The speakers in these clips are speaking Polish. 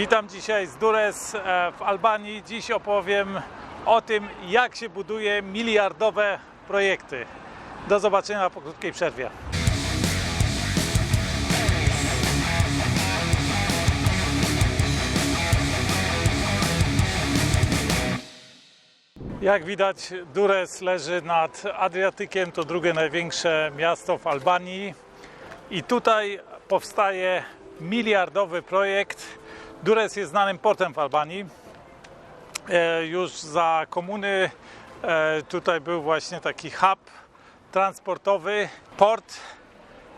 Witam dzisiaj z Dures e, w Albanii. Dziś opowiem o tym, jak się buduje miliardowe projekty. Do zobaczenia po krótkiej przerwie. Jak widać, Dures leży nad Adriatykiem, to drugie największe miasto w Albanii. I tutaj powstaje miliardowy projekt. Dures jest znanym portem w Albanii. E, Już za komuny e, tutaj był właśnie taki hub transportowy, port,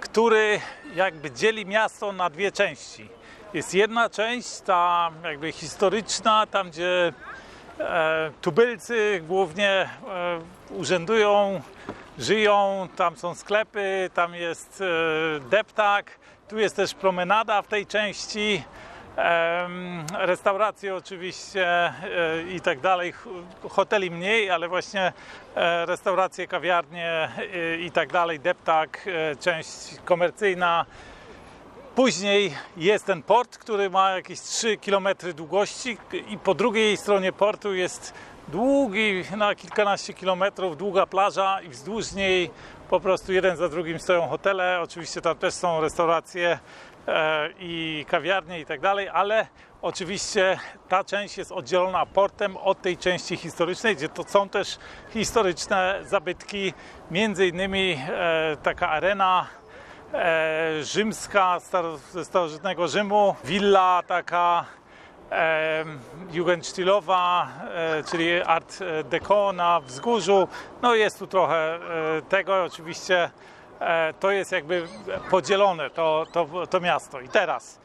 który jakby dzieli miasto na dwie części. Jest jedna część, ta jakby historyczna, tam gdzie e, tubylcy głównie urzędują, żyją, tam są sklepy, tam jest deptak, tu jest też promenada w tej części, restauracje oczywiście e, i tak dalej, hoteli mniej, ale właśnie e, restauracje, kawiarnie e, i tak dalej, deptak, część komercyjna, Później jest ten port, który ma jakieś 3 km długości i po drugiej stronie portu jest długi, na kilkanaście kilometrów, długa plaża i wzdłuż niej po prostu jeden za drugim stoją hotele. Oczywiście tam też są restauracje i kawiarnie i tak dalej, ale oczywiście ta część jest oddzielona portem od tej części historycznej, gdzie to są też historyczne zabytki, między innymi e, taka arena e, rzymska ze starożytnego Rzymu, willa taka e, jugendstilowa, e, czyli art deco na wzgórzu. No jest tu trochę e, tego, oczywiście e, to jest jakby podzielone to, to, to miasto. I teraz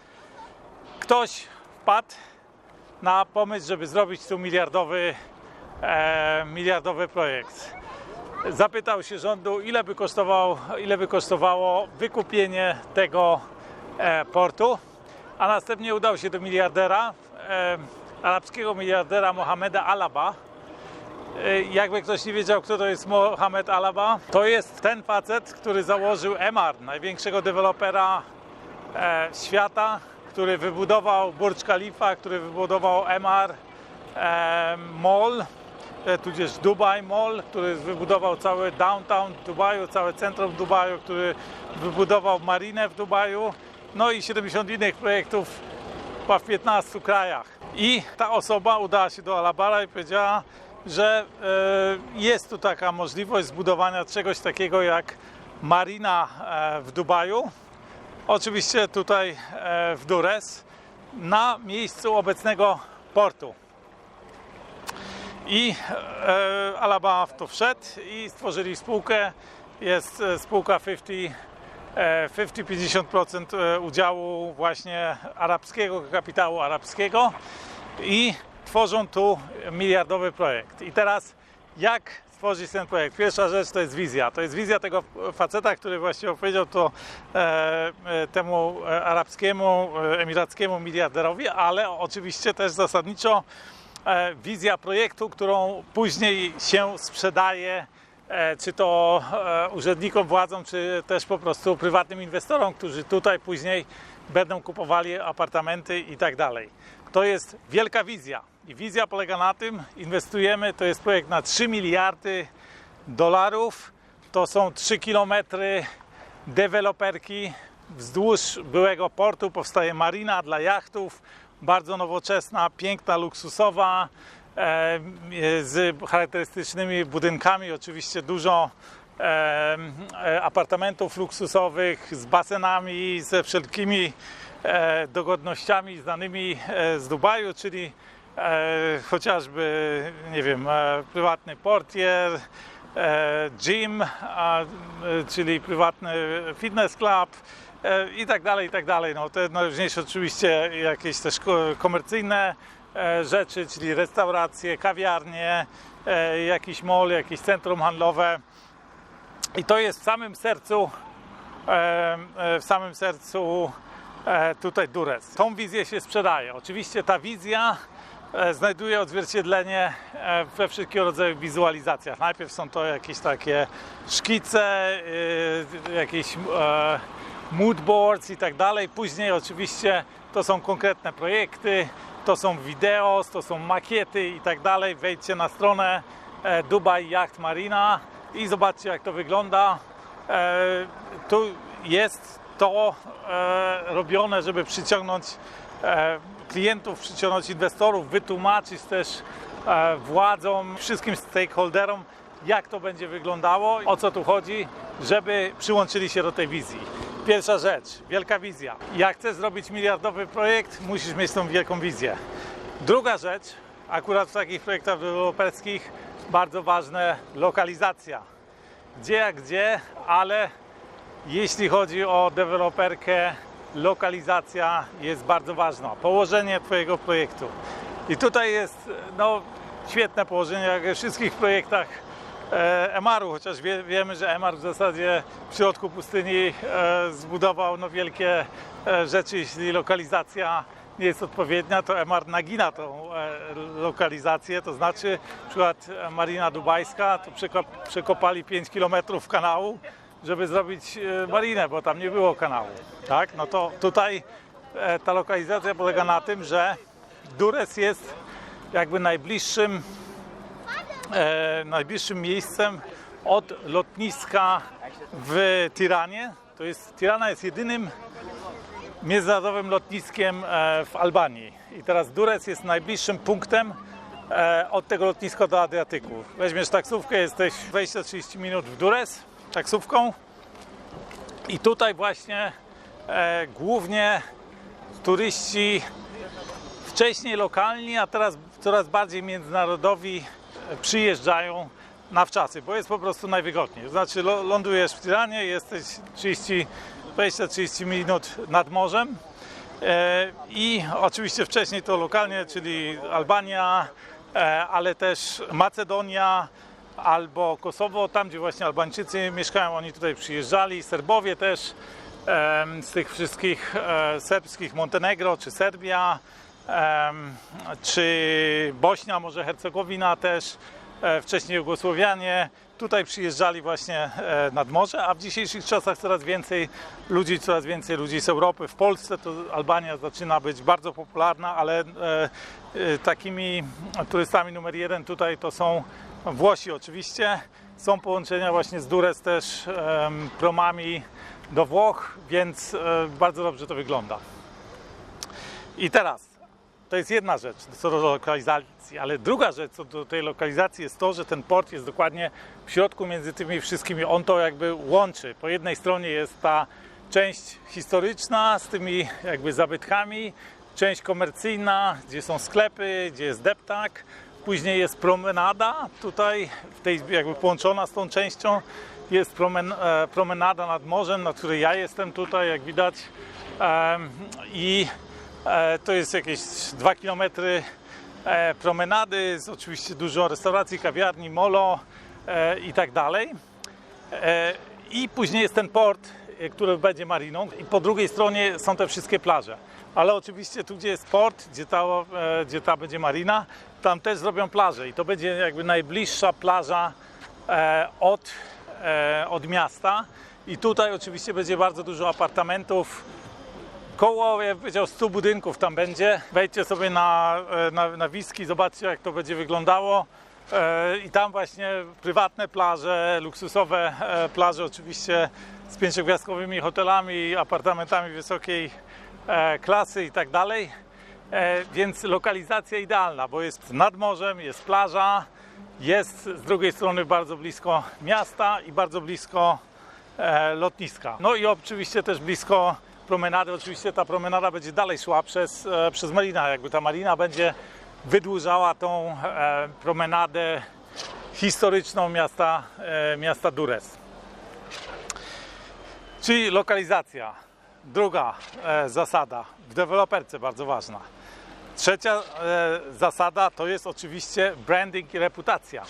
ktoś wpadł na pomysł, żeby zrobić tu miliardowy, e, miliardowy projekt zapytał się rządu, ile by, kosztował, ile by kosztowało wykupienie tego e, portu, a następnie udał się do miliardera, e, arabskiego miliardera Mohameda Alaba. E, jakby ktoś nie wiedział, kto to jest Mohamed Alaba, to jest ten facet, który założył Emar, największego dewelopera e, świata, który wybudował Burj Khalifa, który wybudował Emar e, Mall, e, tudzież Dubai Mall, który wybudował cały downtown Dubaju, całe centrum Dubaju, który wybudował marinę w Dubaju, no i 70 innych projektów w 15 krajach. I ta osoba udała się do Alabara i powiedziała, że e, jest tu taka możliwość zbudowania czegoś takiego jak marina e, w Dubaju. Oczywiście tutaj e, w Dures, na miejscu obecnego portu. I Alabama w to wszedł i stworzyli spółkę. Jest spółka 50, e, 50-50% e, udziału właśnie arabskiego, kapitału arabskiego i tworzą tu miliardowy projekt. I teraz jak stworzyć ten projekt? Pierwsza rzecz to jest wizja. To jest wizja tego faceta, który właśnie opowiedział to e, e, temu e, arabskiemu, e, emirackiemu miliarderowi, ale oczywiście też zasadniczo e, wizja projektu, którą później się sprzedaje, czy to urzędnikom, władzom, czy też po prostu prywatnym inwestorom, którzy tutaj później będą kupowali apartamenty i tak dalej. To jest wielka wizja. I wizja polega na tym, inwestujemy, to jest projekt na 3 miliardy dolarów, to są 3 kilometry deweloperki wzdłuż byłego portu. Powstaje marina dla jachtów, bardzo nowoczesna, piękna, luksusowa, e, z charakterystycznymi budynkami, oczywiście dużo e, apartamentów luksusowych z basenami, ze wszelkimi e, dogodnościami znanymi z Dubaju, czyli e, chociażby, nie wiem, e, prywatny portier, e, gym, a, e, czyli prywatny fitness club e, i tak dalej, i tak dalej. No, te najważniejsze oczywiście jakieś też ko- komercyjne e, rzeczy, czyli restauracje, kawiarnie, jakiś mall, jakieś centrum handlowe. I to jest w samym sercu, w samym sercu tutaj Dures. Tą wizję się sprzedaje. Oczywiście ta wizja znajduje odzwierciedlenie e, we wszelkiego rodzaju wizualizacjach. Najpierw są to jakieś takie szkice, e, jakieś e, mood boards i tak dalej. Później oczywiście to są konkretne projekty, to są wideo, to są makiety i tak dalej. Wejdźcie na stronę e, Dubai Yacht Marina i zobaczcie jak to wygląda. E, tu jest to e, robione, żeby przyciągnąć e, klientów, przyciągnąć inwestorów, wytłumaczyć też e, władzom, wszystkim stakeholderom, jak to będzie wyglądało, o co tu chodzi, żeby przyłączyli się do tej wizji. Pierwsza rzecz, wielka wizja. Jak chcesz zrobić miliardowy projekt, musisz mieć tą wielką wizję. Druga rzecz, akurat w takich projektach deweloperskich, bardzo ważne, lokalizacja. Gdzie jak gdzie, ale jeśli chodzi o deweloperkę, lokalizacja jest bardzo ważna. Położenie Twojego projektu. I tutaj jest no, świetne położenie, jak we wszystkich projektach e, MR-u, chociaż wie, wiemy, że MR w zasadzie w środku pustyni e, zbudował no, wielkie e, rzeczy, jeśli lokalizacja nie jest odpowiednia, to MR nagina tą e, lokalizację, to znaczy na przykład Marina Dubajska, to przekop, przekopali 5 km kanału, żeby zrobić e, marinę, bo tam nie było kanału, tak? No to tutaj e, ta lokalizacja polega na tym, że Dures jest jakby najbliższym e, najbliższym miejscem od lotniska w Tiranie. To jest, Tirana jest jedynym międzynarodowym lotniskiem e, w Albanii. I teraz Durec jest najbliższym punktem od tego lotniska do Adriatyku. Weźmiesz taksówkę, jesteś 20-30 minut w Durec taksówką i tutaj właśnie e, głównie turyści wcześniej lokalni, a teraz coraz bardziej międzynarodowi e, przyjeżdżają na wczasy, bo jest po prostu najwygodniej. Znaczy lądujesz w Tiranie, jesteś 30, 20-30 minut nad morzem e, i oczywiście wcześniej to lokalnie, czyli Albania, e, ale też Macedonia albo Kosowo, tam gdzie właśnie Albańczycy mieszkają, oni tutaj przyjeżdżali, Serbowie też z tych wszystkich e, serbskich, Montenegro czy Serbia, czy Bośnia, może Hercegowina też, e, wcześniej Jugosłowianie, tutaj przyjeżdżali właśnie e, nad morze, a w dzisiejszych czasach coraz więcej ludzi, coraz więcej ludzi z Europy. W Polsce to Albania zaczyna być bardzo popularna, ale takimi turystami numer jeden tutaj to są Włosi oczywiście. Są połączenia właśnie z Dures też promami do Włoch, więc e, bardzo dobrze to wygląda. I teraz, to jest jedna rzecz co do lokalizacji, ale druga rzecz co do tej lokalizacji jest to, że ten port jest dokładnie w środku między tymi wszystkimi. On to jakby łączy. Po jednej stronie jest ta część historyczna z tymi jakby zabytkami, część komercyjna, gdzie są sklepy, gdzie jest deptak. Później jest promenada, tutaj w tej jakby połączona z tą częścią jest promen, e, promenada nad morzem, na której ja jestem tutaj, jak widać. I e, to jest jakieś 2 km e, promenady, jest oczywiście dużo restauracji, kawiarni, molo i tak dalej. I później jest ten port, który będzie mariną i po drugiej stronie są te wszystkie plaże. Ale oczywiście tu, gdzie jest port, gdzie ta, e, gdzie ta będzie marina, tam też zrobią plażę i to będzie jakby najbliższa plaża e, od, e, od miasta. I tutaj oczywiście będzie bardzo dużo apartamentów, Koło, ja powiedział, 100 budynków tam będzie. Wejdźcie sobie na, na, na wiski, zobaczcie jak to będzie wyglądało. I tam właśnie prywatne plaże, luksusowe plaże oczywiście z pięciogwiazdkowymi hotelami, apartamentami wysokiej klasy i tak dalej. E, Więc lokalizacja idealna, bo jest nad morzem, jest plaża, jest z drugiej strony bardzo blisko miasta i bardzo blisko e, lotniska. No i oczywiście też blisko promenady. Oczywiście ta promenada będzie dalej szła przez, e, przez marina. Jakby ta marina będzie wydłużała tą e, promenadę historyczną miasta, e, miasta Dures. Czyli lokalizacja. Druga e, zasada w deweloperce bardzo ważna. Trzecia e, zasada to jest oczywiście branding i reputacja.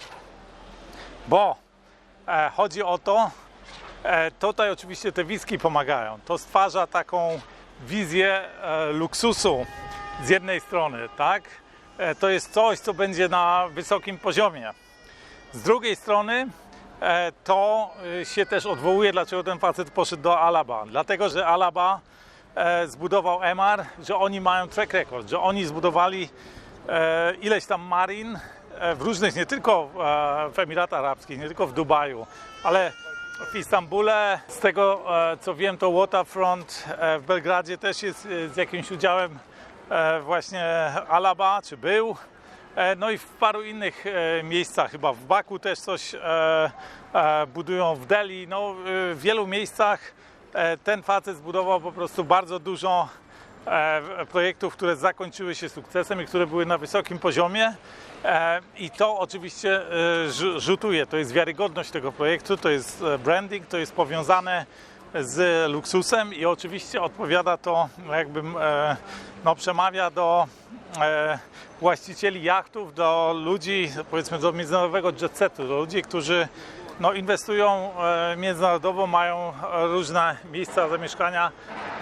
Bo e, chodzi o to, E, Tutaj oczywiście te wizki pomagają. To stwarza taką wizję e, luksusu z jednej strony, tak? E, To jest coś, co będzie na wysokim poziomie. Z drugiej strony to e, się też odwołuje, dlaczego ten facet poszedł do Alaba. Dlatego, że Alaba e, zbudował Emar, że oni mają track record, że oni zbudowali e, ileś tam marin e, w różnych, nie tylko e, w Emiratach Arabskich, nie tylko w Dubaju, ale w Istambule. Z tego e, co wiem, to Waterfront e, w Belgradzie też jest e, z jakimś udziałem e, właśnie Alaba, czy był. E, No i w paru innych e, miejscach, chyba w Baku też coś e, budują, w Delhi, no w wielu miejscach ten facet zbudował po prostu bardzo dużo projektów, które zakończyły się sukcesem i które były na wysokim poziomie. I to oczywiście rzu- rzutuje, to jest wiarygodność tego projektu, to jest branding, to jest powiązane z luksusem i oczywiście odpowiada to, jakbym e, no, przemawia do e, właścicieli jachtów, do ludzi, powiedzmy do międzynarodowego jet setu, do ludzi, którzy no, inwestują e, międzynarodowo, mają różne miejsca zamieszkania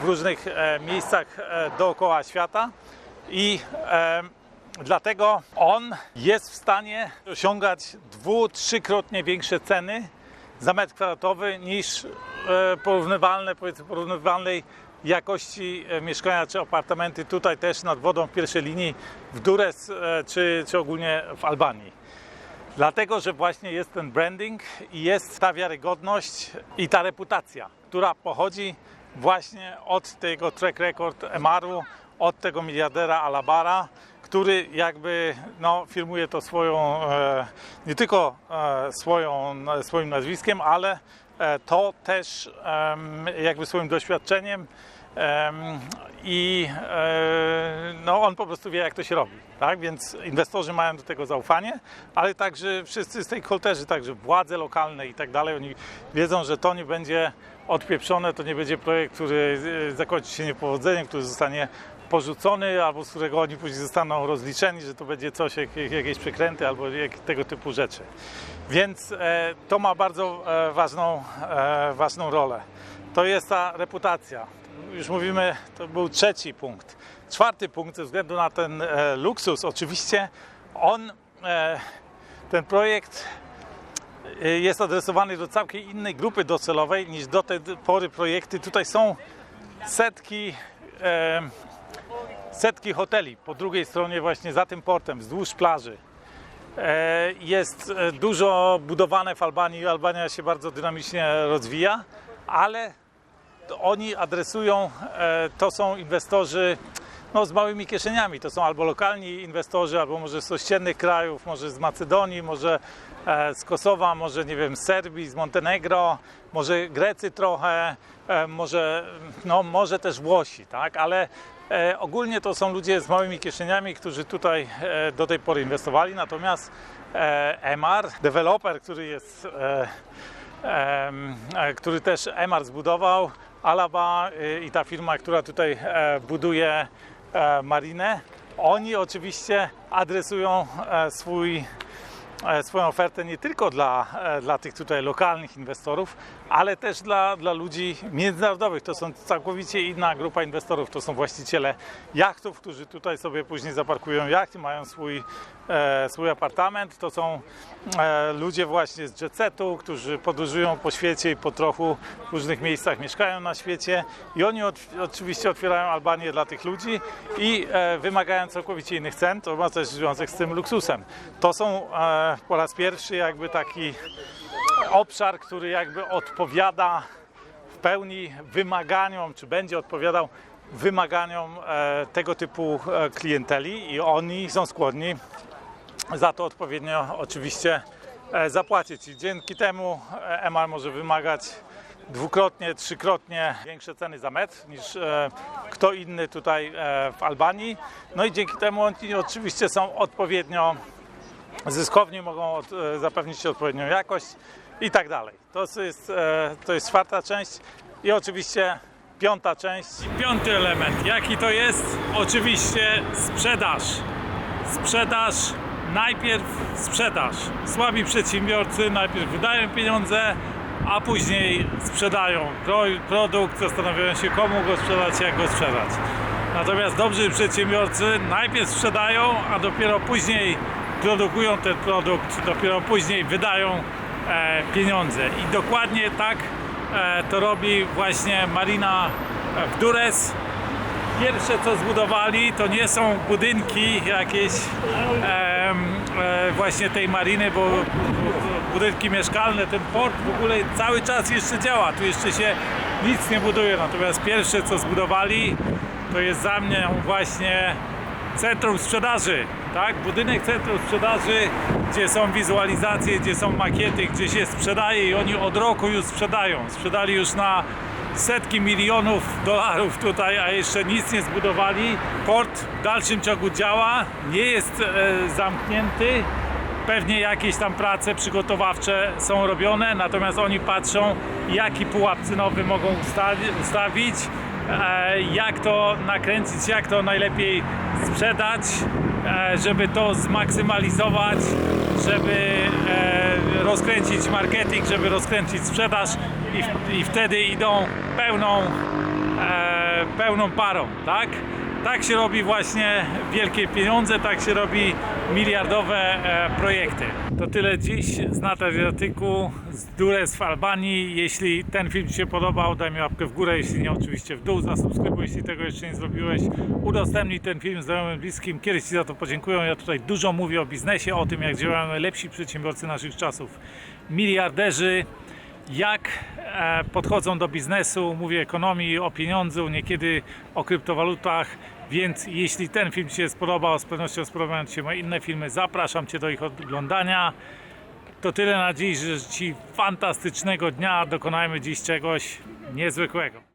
w różnych miejscach dookoła świata. I dlatego on jest w stanie osiągać dwu, trzykrotnie większe ceny za metr kwadratowy niż porównywalne, powiedzmy porównywalnej jakości e, mieszkania czy apartamenty tutaj też nad wodą w pierwszej linii w Dures e, czy, czy ogólnie w Albanii. Dlatego, że właśnie jest ten branding i jest ta wiarygodność i ta reputacja, która pochodzi właśnie od tego track record Emaru, od tego miliardera Alabara, który jakby no, firmuje to swoją, e, nie tylko e, swoją, swoim nazwiskiem, ale e, to też jakby swoim doświadczeniem Em, i e, no, on po prostu wie, jak to się robi. Tak? Więc inwestorzy mają do tego zaufanie, ale także wszyscy stakeholderzy, także władze lokalne i tak dalej, oni wiedzą, że to nie będzie odpieprzone, to nie będzie projekt, który e, zakończy się niepowodzeniem, który zostanie porzucony, albo z którego oni później zostaną rozliczeni, że to będzie coś, jak, jakieś przekręty albo jak, tego typu rzeczy. Więc e, to ma bardzo e, ważną, e, ważną rolę. To jest ta reputacja. Już mówimy, to był trzeci punkt. Czwarty punkt, ze względu na ten e, luksus, oczywiście on, e, ten projekt e, jest adresowany do całkiem innej grupy docelowej niż do tej pory projekty. Tutaj są setki, setki hoteli po drugiej stronie właśnie za tym portem, wzdłuż plaży. E, Jest e, dużo budowane w Albanii. Albania się bardzo dynamicznie rozwija, ale oni adresują, e, to są inwestorzy no, z małymi kieszeniami. To są albo lokalni inwestorzy, albo może z ościennych krajów, może z Macedonii, może z Kosowa, może nie wiem, z Serbii, z Montenegro, może Grecy trochę, może, no, może też Włosi, tak? Ale e, ogólnie to są ludzie z małymi kieszeniami, którzy tutaj e, do tej pory inwestowali. Natomiast e, Emar, deweloper, który jest e, e, który też Emar zbudował, Alaba y, i ta firma, która tutaj e, buduje e, marinę, oni oczywiście adresują e, swój, e, swoją ofertę nie tylko dla, e, dla tych tutaj lokalnych inwestorów, ale też dla, dla ludzi międzynarodowych. To są całkowicie inna grupa inwestorów. To są właściciele jachtów, którzy tutaj sobie później zaparkują jachty, mają swój, e, swój apartament. To są e, ludzie właśnie z jet którzy podróżują po świecie i po trochu w różnych miejscach mieszkają na świecie. I oni od, oczywiście otwierają Albanię dla tych ludzi i e, wymagają całkowicie innych cen. To ma też związek z tym luksusem. To są e, po raz pierwszy jakby taki obszar, który jakby odpowiada w pełni wymaganiom, czy będzie odpowiadał wymaganiom e, tego typu e, klienteli i oni są skłonni za to odpowiednio oczywiście e, zapłacić. I dzięki temu Emar może wymagać dwukrotnie, trzykrotnie większe ceny za metr niż e, kto inny tutaj e, w Albanii. No i dzięki temu oni oczywiście są odpowiednio zyskowni, mogą od, e, zapewnić odpowiednią jakość i tak dalej. To jest, e, to jest czwarta część i oczywiście piąta część. I piąty element, jaki to jest? Oczywiście sprzedaż. Sprzedaż, najpierw sprzedaż. Słabi przedsiębiorcy najpierw wydają pieniądze, a później sprzedają pro, produkt, zastanawiają się komu go sprzedać, jak go sprzedać. Natomiast dobrzy przedsiębiorcy najpierw sprzedają, a dopiero później produkują ten produkt, dopiero później wydają e, pieniądze. I dokładnie tak e, to robi właśnie Marina w Dures. Pierwsze co zbudowali to nie są budynki jakieś e, właśnie tej mariny, bo budynki mieszkalne, ten port w ogóle cały czas jeszcze działa, tu jeszcze się nic nie buduje. Natomiast pierwsze co zbudowali to jest za mnie właśnie centrum sprzedaży, tak? Budynek centrum sprzedaży, gdzie są wizualizacje, gdzie są makiety, gdzie się sprzedaje i oni od roku już sprzedają. Sprzedali już na setki milionów dolarów tutaj, a jeszcze nic nie zbudowali. Port w dalszym ciągu działa, nie jest e, zamknięty. Pewnie jakieś tam prace przygotowawcze są robione, natomiast oni patrzą, jaki pułap cenowy mogą ustawi- ustawić, e, jak to nakręcić, jak to najlepiej sprzedać, żeby to zmaksymalizować, żeby e, rozkręcić marketing, żeby rozkręcić sprzedaż i, i wtedy idą pełną, e, pełną parą, tak? Tak się robi właśnie wielkie pieniądze, tak się robi miliardowe e, projekty. To tyle dziś z Natariatyku, z Dures w Albanii. Jeśli ten film Ci się podobał, daj mi łapkę w górę, jeśli nie oczywiście w dół, zasubskrybuj, jeśli tego jeszcze nie zrobiłeś. Udostępnij ten film znajomym, bliskim, kiedyś Ci za to podziękuję. Ja tutaj dużo mówię o biznesie, o tym jak działają najlepsi przedsiębiorcy naszych czasów. Miliarderzy, jak e, podchodzą do biznesu, mówię ekonomii, o pieniądzu, niekiedy o kryptowalutach, więc jeśli ten film Ci się spodobał, z pewnością spodobają Ci się moje inne filmy, zapraszam Cię do ich oglądania. To tyle na dziś, życzę Ci fantastycznego dnia, dokonajmy dziś czegoś niezwykłego.